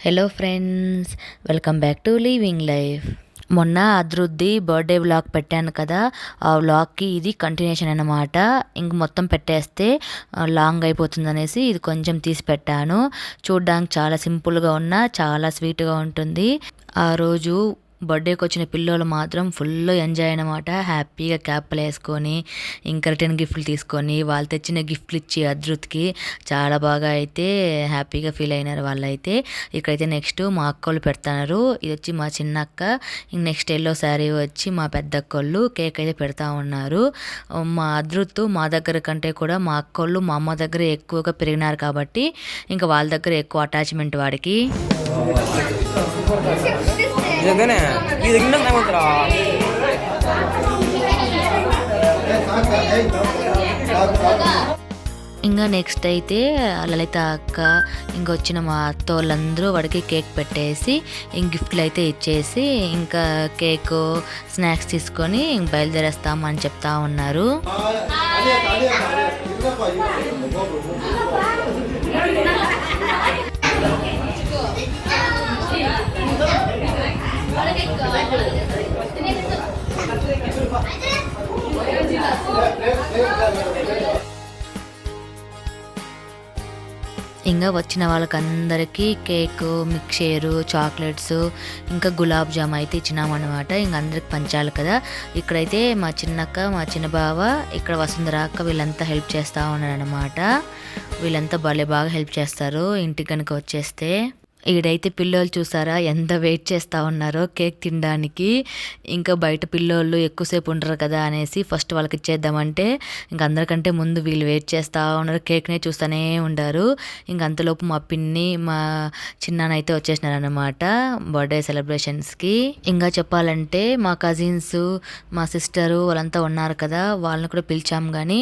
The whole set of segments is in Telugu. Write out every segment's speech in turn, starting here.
Hello friends welcome back to living life మొన్న అద్రుద్ది బర్త్డే వ్లాగ్ పెట్టాను కదా. ఆ వ్లాగ్కి ఇది కంటిన్యూషన్ అనమాట ఇంక మొత్తం పెట్టేస్తే లాంగ్ అయిపోతుంది అనేసి ఇది కొంచెం తీసి పెట్టాను. చూడడానికి చాలా సింపుల్గా ఉన్న చాలా స్వీట్గా ఉంటుంది. ఆ రోజు బర్త్డేకి వచ్చిన పిల్లలు మాత్రం ఫుల్ ఎంజాయ్ అనమాట హ్యాపీగా క్యాప్లు వేసుకొని ఇంకా రిటర్న్ గిఫ్ట్లు తీసుకొని వాళ్ళు తెచ్చిన గిఫ్ట్లు ఇచ్చి అద్రుత్కి చాలా బాగా అయితే హ్యాపీగా ఫీల్ అయినారు వాళ్ళైతే. ఇక్కడైతే నెక్స్ట్ మా అక్కలు పెడతారు. ఇది వచ్చి మా చిన్న అక్క ఇంక నెక్స్ట్ ఎల్లో శారీ వచ్చి మా పెద్ద అక్కళ్ళు కేక్ అయితే పెడతా ఉన్నారు. మా అదృత్ మా దగ్గర కంటే కూడా మా అక్కోళ్ళు మా అమ్మ దగ్గర ఎక్కువగా పెరిగినారు కాబట్టి ఇంకా వాళ్ళ దగ్గర ఎక్కువ అటాచ్మెంట్ వాడికి. నిజంగానే? ఏమంటారా ఇంకా నెక్స్ట్ అయితే లలిత అక్క ఇంకా వచ్చిన మా అత్త వాళ్ళందరూ వాడికి కేక్ పెట్టేసి ఇంక గిఫ్ట్లు అయితే ఇచ్చేసి ఇంకా కేక్ స్నాక్స్ తీసుకొని ఇంక బయలుదేరేస్తామని చెప్తా ఉన్నారు. ఇంకా వచ్చిన వాళ్ళకందరికీ కేక్ మిక్చరు చాక్లెట్స్ ఇంకా గులాబ్ జామ్ అయితే ఇచ్చినామన్నమాట. ఇంకా అందరికి పంచాలి కదా. ఇక్కడైతే మా చిన్నక్క మా చిన్న బావ ఇక్కడ వసుంధర అక్క వీళ్ళంతా హెల్ప్ చేస్తూ ఉన్నారనమాట వీళ్ళంతా భలే బాగా హెల్ప్ చేస్తారు. ఇంటికి కనుక వచ్చేస్తే ఈడైతే పిల్లోళ్ళు చూసారా? ఎంత వెయిట్ చేస్తూ ఉన్నారో కేక్ తినడానికి. ఇంకా బయట పిల్లోళ్ళు ఎక్కువసేపు ఉండరు కదా అనేసి ఫస్ట్ వాళ్ళకి ఇచ్చేద్దామంటే ఇంక అందరికంటే ముందు వీళ్ళు వెయిట్ చేస్తూ ఉన్నారు. కేక్నే చూస్తూనే ఉండారు. ఇంక అంతలోపు మా పిన్ని మా చిన్నానైతే వచ్చేసినారనమాట బర్త్డే సెలబ్రేషన్స్కి. ఇంకా చెప్పాలంటే మా కజిన్స్ మా సిస్టరు వాళ్ళంతా ఉన్నారు కదా వాళ్ళని కూడా పిలిచాం కానీ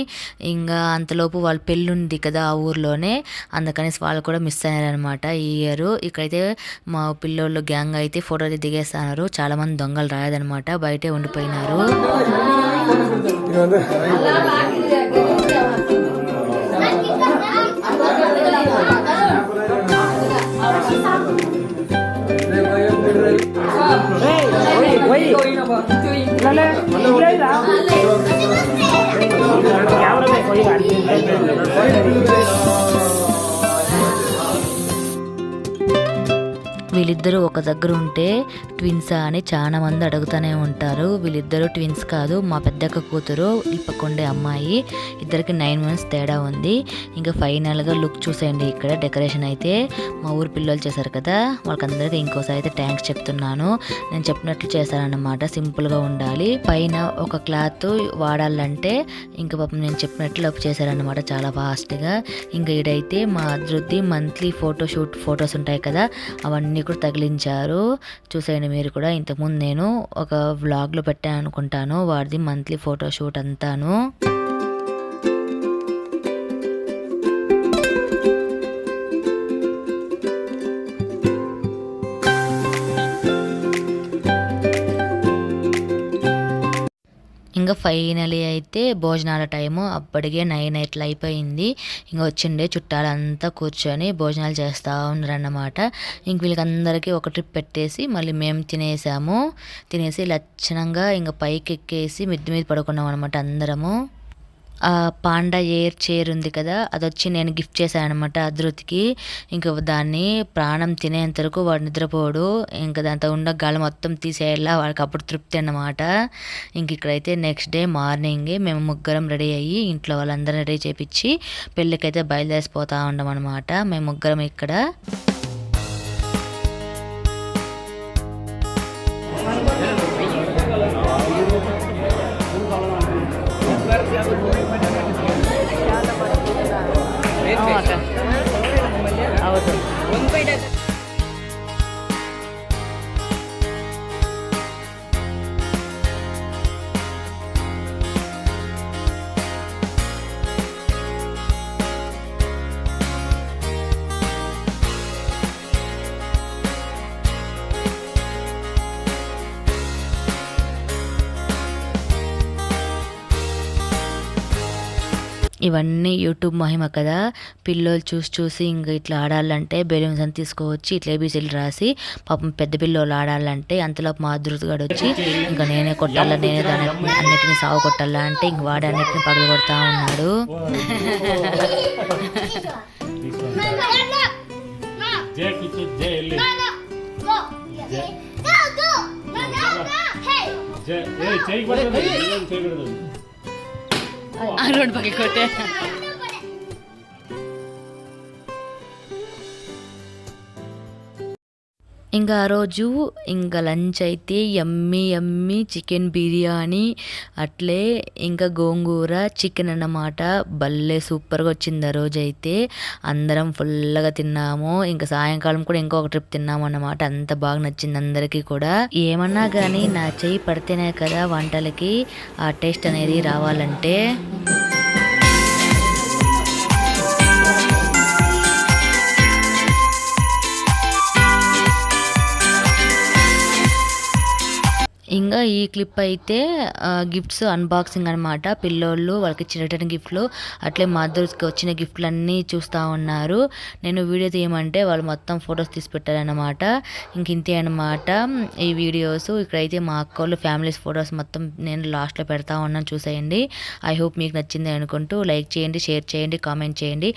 ఇంకా అంతలోపు వాళ్ళ పెళ్ళి ఉంది కదా ఆ ఊర్లోనే అందుకనేసి వాళ్ళు కూడా మిస్ అయ్యారనమాట ఈ ఇయర్. ఇక్కడైతే మా పిల్లోళ్ళు గ్యాంగ్ అయితే ఫోటో అయితే దిగేస్తున్నారు చాలా మంది దొంగలు రాయదనమాట బయటే ఉండిపోయినారు వీళ్ళిద్దరూ ఒక దగ్గర ఉంటే ట్విన్సా అని చాలా మంది అడుగుతూనే ఉంటారు. వీళ్ళిద్దరూ ట్విన్స్ కాదు మా పెద్దక్క కూతురు ఈ అమ్మాయి. ఇద్దరికి నైన్ మంత్స్ తేడా ఉంది. ఇంకా ఫైనల్గా లుక్ చూసేయండి ఇక్కడ డెకరేషన్ అయితే. మా ఊరు పిల్లలు చేశారు కదా వాళ్ళకందరికీ ఇంకోసారి అయితే థ్యాంక్స్ చెప్తున్నాను. నేను చెప్పినట్లు చేశారన్నమాట సింపుల్గా ఉండాలి. పైన ఒక క్లాత్ వాడాలంటే ఇంకా పాపం నేను చెప్పినట్లు అప్ చేశారన్నమాట చాలా ఫాస్ట్గా. ఇంకా ఇడైతే మా అభివృద్ధి మంత్లీ ఫోటో షూట్ ఫొటోస్ ఉంటాయి కదా అవన్నీ కూడా తగిలించారు. చూసేయండి మీరు కూడా. ఇంతకుముందు నేను ఒక వ్లాగ్లో పెట్టాను అనుకుంటాను. వాడిది మంత్లీ ఫోటో షూట్ అంతాను. ఫైనలీ అయితే భోజనాల టైము. అప్పటికే నైన్ ఎట్లా అయిపోయింది. ఇంకా వచ్చిండే చుట్టాలంతా కూర్చొని భోజనాలు చేస్తూ ఉన్నారన్నమాట. ఇంక వీళ్ళకందరికీ ఒక ట్రిప్ పెట్టేసి మళ్ళీ మేము తినేసాము. తినేసి లక్షణంగా ఇంకా పైకి ఎక్కేసి మిద్ది మీద పడుకున్నాం అనమాట అందరము. పాండా ఎయిర్ చైర్ ఉంది కదా అది వచ్చి నేను గిఫ్ట్ చేశాను అనమాట అదృతికి ఇంకా దాన్ని ప్రాణం తినేంత వరకు వాడు నిద్రపోడు. ఇంకా దాంతో ఉన్న గాలి మొత్తం తీసేయాల వాడికి అప్పుడు తృప్తి అన్నమాట. ఇంక ఇక్కడైతే నెక్స్ట్ డే మార్నింగ్ మేము ముగ్గురం రెడీ అయ్యి ఇంట్లో వాళ్ళందరం రెడీ చేపించి పెళ్ళికైతే బయలుదేరిపోతా ఉండమన్నమాట అనమాట మేము ముగ్గురం ఇక్కడ. ఇవన్నీ యూట్యూబ్ మహిమ కదా. పిల్లలు చూసి చూసి ఇంక ఇట్లా ఆడాలంటే బెలూన్స్ అని తీసుకువచ్చి ఇట్లా ఏబీసీలు రాసి పాపం పెద్ద పిల్లలు ఆడాలంటే అంతలోపు మా అదృతగాడు వచ్చి ఇంకా నేనే కొట్టాలా నేనే దాని అన్నిటిని సాగు కొట్టాలా అంటే ఇంక వాడి అన్నిటిని పగలు కొడతా ఉన్నాడు. చేయకూడదు చేయకూడదు ఆ ఇంకా ఆ రోజు ఇంకా లంచ్ అయితే ఎమ్మి ఎమ్మి చికెన్ బిర్యానీ అట్లే ఇంకా గోంగూర చికెన్ అన్నమాట. భలే సూపర్గా వచ్చింది ఆ రోజు అయితే. అందరం ఫుల్గా తిన్నాము. ఇంకా సాయంకాలం కూడా ఇంకొక ట్రిప్ తిన్నాము అన్నమాట. అంత బాగా నచ్చింది అందరికీ కూడా. ఏమన్నా కానీ నా చెయ్యి పడితేనే కదా వంటలకి ఆ టేస్ట్ అనేది రావాలంటే. ఇంకా ఈ క్లిప్ అయితే గిఫ్ట్స్ అన్బాక్సింగ్ అనమాట పిల్లోళ్ళు వాళ్ళకి ఇచ్చిన రిటర్న్ గిఫ్ట్లు అట్లే మదర్స్కి వచ్చిన గిఫ్ట్లు అన్నీ చూస్తూ ఉన్నారు. నేను వీడియో తీయమంటే వాళ్ళు మొత్తం ఫొటోస్ తీసి పెట్టారనమాట ఇంక ఇంతే అనమాట ఈ వీడియోస్ ఇక్కడైతే మా అక్క వాళ్ళు ఫ్యామిలీస్ ఫొటోస్ మొత్తం నేను లాస్ట్లో పెడతా ఉన్నాను చూసేయండి. ఐ హోప్ మీకు నచ్చింది అనుకుంటూ లైక్ చేయండి షేర్ చేయండి కామెంట్ చేయండి.